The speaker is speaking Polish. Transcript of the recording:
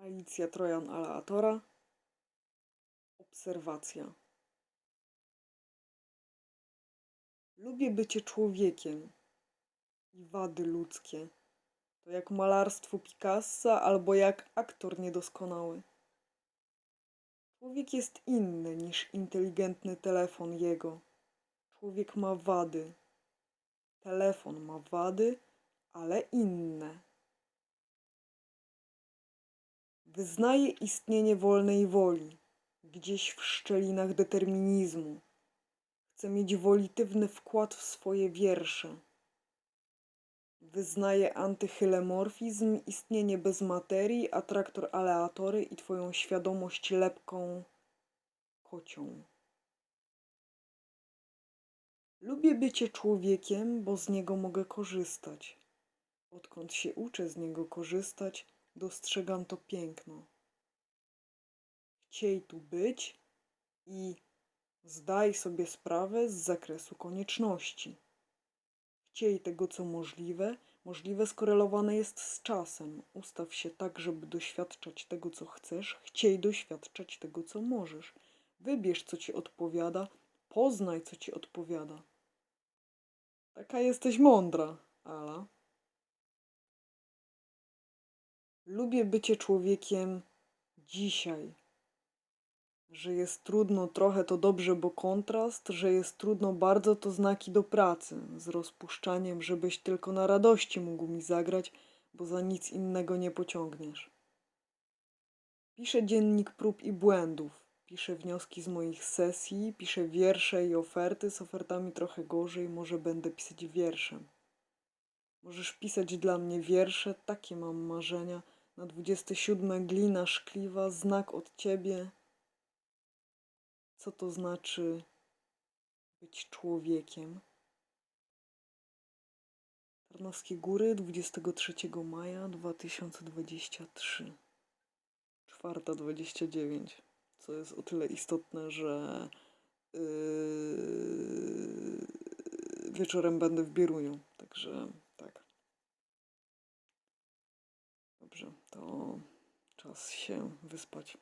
Alicja Trojan Aleatora. Obserwacja. Lubię bycie człowiekiem i wady ludzkie. To jak malarstwo Picassa albo jak aktor niedoskonały. Człowiek jest inny niż inteligentny telefon jego. Człowiek ma wady. Telefon ma wady, ale inne. Wyznaje istnienie wolnej woli, gdzieś w szczelinach determinizmu. Chce mieć wolitywny wkład w swoje wiersze. Wyznaje antyhylemorfizm, istnienie bez materii, atraktor aleatory i twoją świadomość lepką kocią. Lubię bycie człowiekiem, bo z niego mogę korzystać. Odkąd się uczę z niego korzystać, dostrzegam to piękno. Chciej tu być i zdaj sobie sprawę z zakresu konieczności. Chciej tego, co możliwe, możliwe skorelowane jest z czasem. Ustaw się tak, żeby doświadczać tego, co chcesz, chciej doświadczać tego, co możesz. Wybierz, co ci odpowiada, poznaj, co ci odpowiada. Taka jesteś mądra, Ala. Lubię bycie człowiekiem dzisiaj. Że jest trudno trochę to dobrze, bo kontrast, że jest trudno bardzo to znaki do pracy. Z rozpuszczaniem, żebyś tylko na radości mógł mi zagrać, bo za nic innego nie pociągniesz. Piszę dziennik prób i błędów. Piszę wnioski z moich sesji, piszę wiersze i oferty. Z ofertami trochę gorzej, może będę pisać wierszem. Możesz pisać dla mnie wiersze, takie mam marzenia. Na 27 glina szkliwa, znak od ciebie. Co to znaczy być człowiekiem? Tarnowskie Góry, 23 maja 2023. 4.29. Co jest o tyle istotne, że yy, wieczorem będę w Bieruniu. Także to czas się wyspać.